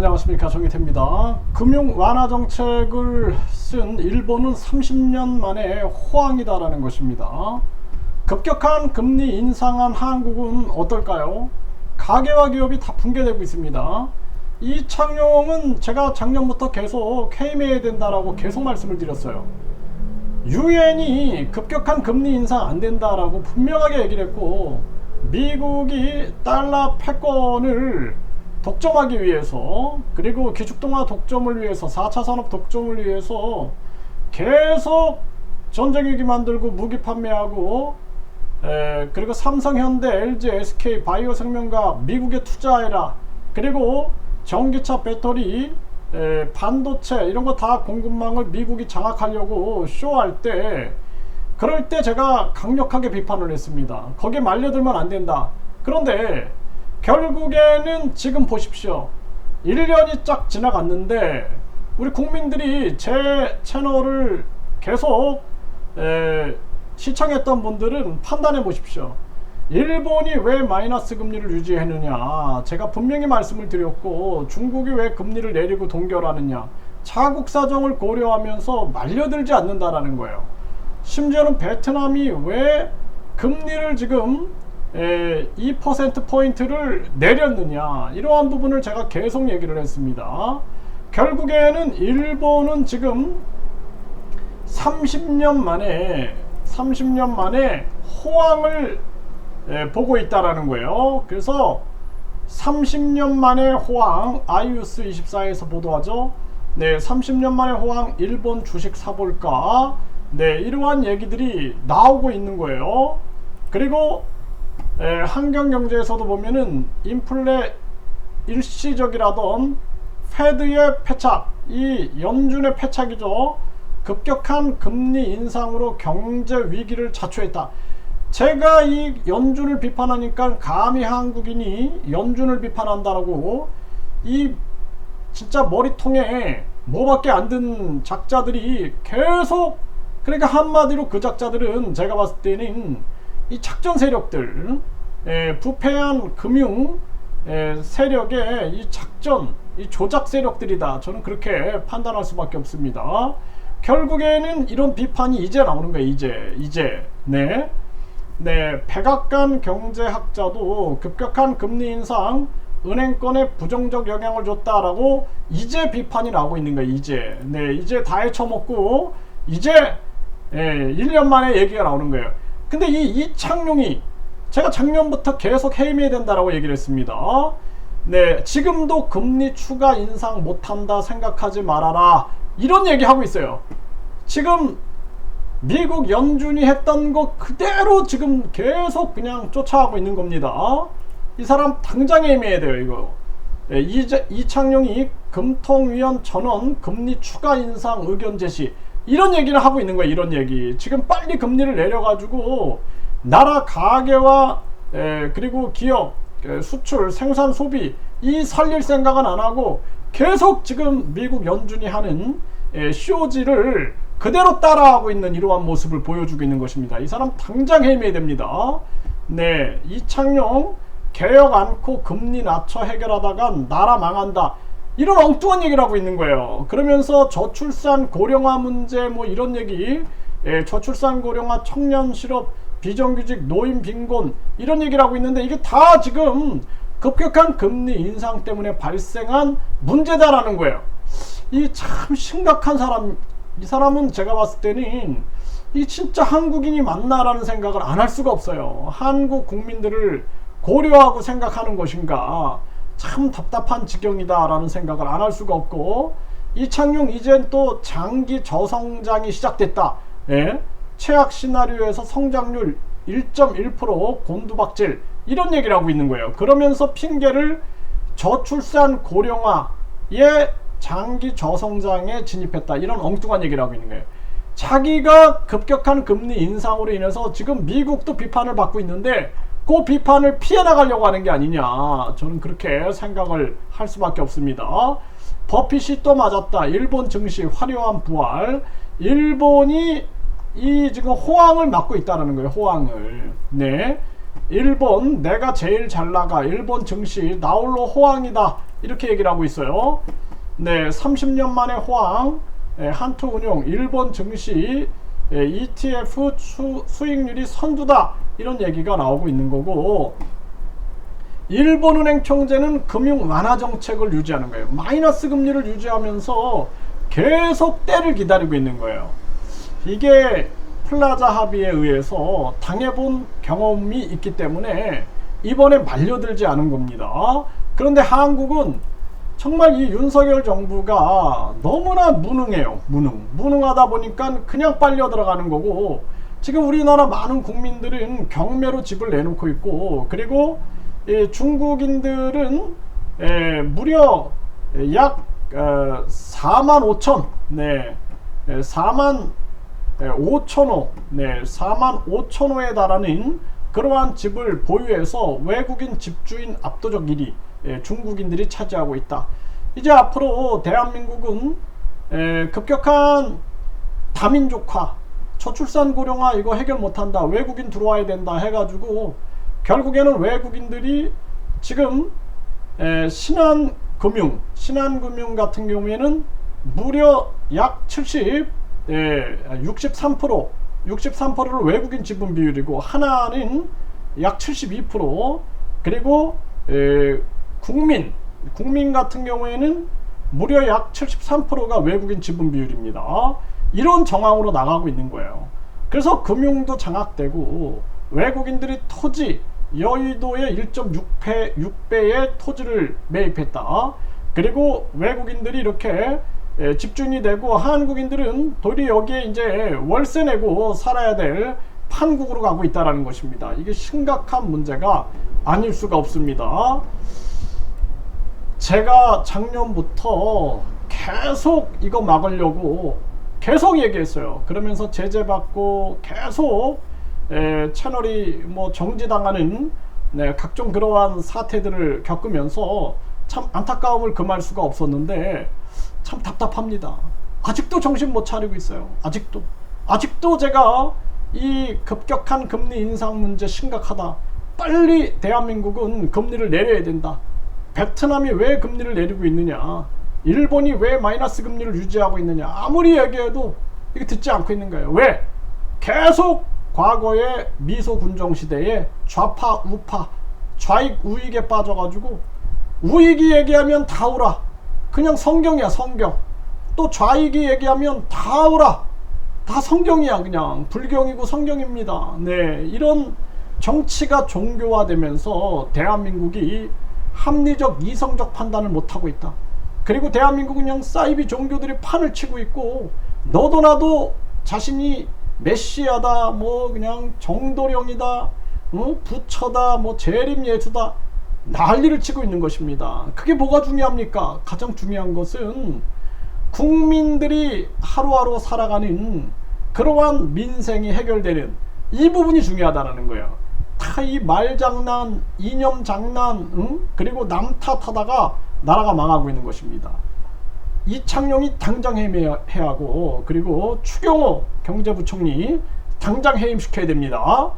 안녕하십니까 정희태입니다. 금융 완화 정책을 쓴 일본은 30년 만에 호황이다라는 것입니다. 급격한 금리 인상한 한국은 어떨까요? 가계와 기업이 다 붕괴되고 있습니다. 이 창용은 제가 작년부터 계속 해임해야 된다라고 계속 말씀을 드렸어요. 유엔이 급격한 금리 인상 안 된다라고 분명하게 얘기를 했고 미국이 달러 패권을 독점하기 위해서 그리고 기축통화 독점을 위해서 4차 산업 독점을 위해서 계속 전쟁위기 만들고 무기 판매하고 에, 그리고 삼성, 현대, LG, SK, 바이오 생명과 미국에 투자해라. 그리고 전기차 배터리, 에, 반도체 이런 거 다 공급망을 미국이 장악하려고 쇼할 때 그럴 때 제가 강력하게 비판을 했습니다. 거기에 말려들면 안 된다. 그런데 결국에는 지금 보십시오. 1년이 쫙 지나갔는데 우리 국민들이 제 채널을 계속 에, 시청했던 분들은 판단해 보십시오. 일본이 왜 마이너스 금리를 유지했느냐. 제가 분명히 말씀을 드렸고 중국이 왜 금리를 내리고 동결하느냐. 자국 사정을 고려하면서 말려들지 않는다라는 거예요. 심지어는 베트남이 왜 금리를 지금 2%포인트를 내렸느냐. 이러한 부분을 제가 계속 얘기를 했습니다. 결국에는 일본은 지금 30년 만에 30년 만에 호황을 보고 있다라는 거예요. 그래서 30년 만에 호황 아이유스 24에서 보도하죠. 네 30년 만에 호황 일본 주식 사볼까? 네 이러한 얘기들이 나오고 있는 거예요. 그리고 에, 환경 경제에서도 보면은 인플레 일시적이라던 페드의 패착, 이 연준의 패착이죠. 급격한 금리 인상으로 경제 위기를 자초했다. 제가 이 연준을 비판하니까 감히 한국인이 연준을 비판한다라고 이 진짜 머리통에 뭐밖에 안 든 작자들이 계속 그러니까 한마디로 그 작자들은 제가 봤을 때는 이 작전 세력들, 에, 부패한 금융 에, 세력의 이 작전, 이 조작 세력들이다. 저는 그렇게 판단할 수밖에 없습니다. 결국에는 이런 비판이 이제 나오는 거예요. 이제, 이제, 네, 네, 백악관 경제학자도 급격한 금리 인상 은행권에 부정적 영향을 줬다라고 이제 비판이 나오고 있는 거예요. 이제, 네, 이제 다 헤쳐먹고 이제 예, 1년 만에 얘기가 나오는 거예요. 근데 이 이창용이 제가 작년부터 계속 해임해야 된다라고 얘기를 했습니다. 네, 지금도 금리 추가 인상 못한다 생각하지 말아라. 이런 얘기 하고 있어요. 지금 미국 연준이 했던 거 그대로 지금 계속 그냥 쫓아가고 있는 겁니다. 이 사람 당장 해임해야 돼요, 이거. 네, 이제, 이창용이 금통위원 전원 금리 추가 인상 의견 제시. 이런 얘기를 하고 있는 거예요. 이런 얘기. 지금 빨리 금리를 내려가지고 나라 가계와 에, 그리고 기업 에, 수출 생산 소비 이 살릴 생각은 안 하고 계속 지금 미국 연준이 하는 에, 쇼지를 그대로 따라하고 있는 이러한 모습을 보여주고 있는 것입니다. 이 사람 당장 해임해야 됩니다. 네, 이창용 개혁 않고 금리 낮춰 해결하다가 나라 망한다. 이런 엉뚱한 얘기를 하고 있는 거예요. 그러면서 저출산 고령화 문제 뭐 이런 얘기, 예, 저출산 고령화 청년 실업 비정규직 노인 빈곤 이런 얘기를 하고 있는데 이게 다 지금 급격한 금리 인상 때문에 발생한 문제다라는 거예요. 이 참 심각한 사람, 이 사람은 제가 봤을 때는 이 진짜 한국인이 맞나라는 생각을 안 할 수가 없어요. 한국 국민들을 고려하고 생각하는 것인가. 참 답답한 지경이다라는 생각을 안 할 수가 없고 이창용 이젠 또 장기 저성장이 시작됐다. 예? 최악 시나리오에서 성장률 1.1% 곤두박질 이런 얘기를 하고 있는 거예요. 그러면서 핑계를 저출산 고령화의 장기 저성장에 진입했다. 이런 엉뚱한 얘기를 하고 있는 거예요. 자기가 급격한 금리 인상으로 인해서 지금 미국도 비판을 받고 있는데 그 비판을 피해 나가려고 하는 게 아니냐. 저는 그렇게 생각을 할 수밖에 없습니다. 버핏이 또 맞았다. 일본 증시 화려한 부활. 일본이 이 지금 호황을 맡고 있다는 거예요. 호황을. 네. 일본 내가 제일 잘 나가. 일본 증시 나홀로 호황이다. 이렇게 얘기를 하고 있어요. 네, 30년 만에 호황 예, 한토 운용 일본 증시 예, ETF 수, 수익률이 선두다 이런 얘기가 나오고 있는 거고 일본은행 총재는 금융 완화 정책을 유지하는 거예요. 마이너스 금리를 유지하면서 계속 때를 기다리고 있는 거예요. 이게 플라자 합의에 의해서 당해본 경험이 있기 때문에 이번에 말려들지 않은 겁니다. 그런데 한국은 정말 이 윤석열 정부가 너무나 무능해요. 무능. 무능하다 보니까 그냥 빨려 들어가는 거고 지금 우리나라 많은 국민들은 경매로 집을 내놓고 있고 그리고 예, 중국인들은 예, 무려 약 어, 4만 5천 네, 예, 4만 5천 호, 네, 4만 5천 호에 달하는 그러한 집을 보유해서 외국인 집주인 압도적 1위 예, 중국인들이 차지하고 있다. 이제 앞으로 대한민국은 에, 급격한 다민족화, 저출산 고령화 이거 해결 못한다. 외국인 들어와야 된다 해가지고 결국에는 외국인들이 지금 에, 신한금융, 신한금융 같은 경우에는 무려 약 70, 예, 63%, 63%를 외국인 지분 비율이고 하나는 약 72% 그리고 에, 국민 국민 같은 경우에는 무려 약 73%가 외국인 지분 비율입니다. 이런 정황으로 나가고 있는 거예요. 그래서 금융도 장악되고 외국인들이 토지 여의도의 1.6배 6배의 토지를 매입했다. 그리고 외국인들이 이렇게 에, 집중이 되고 한국인들은 도리 여기에 이제 월세 내고 살아야 될 판국으로 가고 있다라는 것입니다. 이게 심각한 문제가 아닐 수가 없습니다. 제가 작년부터 계속 이거 막으려고 계속 얘기했어요. 그러면서 제재받고 계속 에, 채널이 뭐 정지당하는 네, 각종 그러한 사태들을 겪으면서 참 안타까움을 금할 수가 없었는데 참 답답합니다. 아직도 정신 못 차리고 있어요. 아직도. 아직도 제가 이 급격한 금리 인상 문제 심각하다. 빨리 대한민국은 금리를 내려야 된다. 베트남이 왜 금리를 내리고 있느냐? 일본이 왜 마이너스 금리를 유지하고 있느냐? 아무리 얘기해도 이게 듣지 않고 있는 거예요. 왜? 계속 과거의 미소 군정 시대에 좌파 우파 좌익 우익에 빠져가지고 우익이 얘기하면 다 오라. 그냥 성경이야 성경. 또 좌익이 얘기하면 다 오라. 다 성경이야 그냥 불경이고 성경입니다. 네 이런 정치가 종교화되면서 대한민국이 합리적 이성적 판단을 못하고 있다. 그리고 대한민국은 그냥 사이비 종교들이 판을 치고 있고 너도 나도 자신이 메시아다 뭐 그냥 정도령이다 어? 부처다 뭐 재림 예수다 난리를 치고 있는 것입니다. 그게 뭐가 중요합니까? 가장 중요한 것은 국민들이 하루하루 살아가는 그러한 민생이 해결되는 이 부분이 중요하다는 거예요. 다 이 말장난, 이념 장난, 응? 그리고 남 탓하다가 나라가 망하고 있는 것입니다. 이창용이 당장 해임해야 하고 그리고 추경호 경제부총리 당장 해임시켜야 됩니다.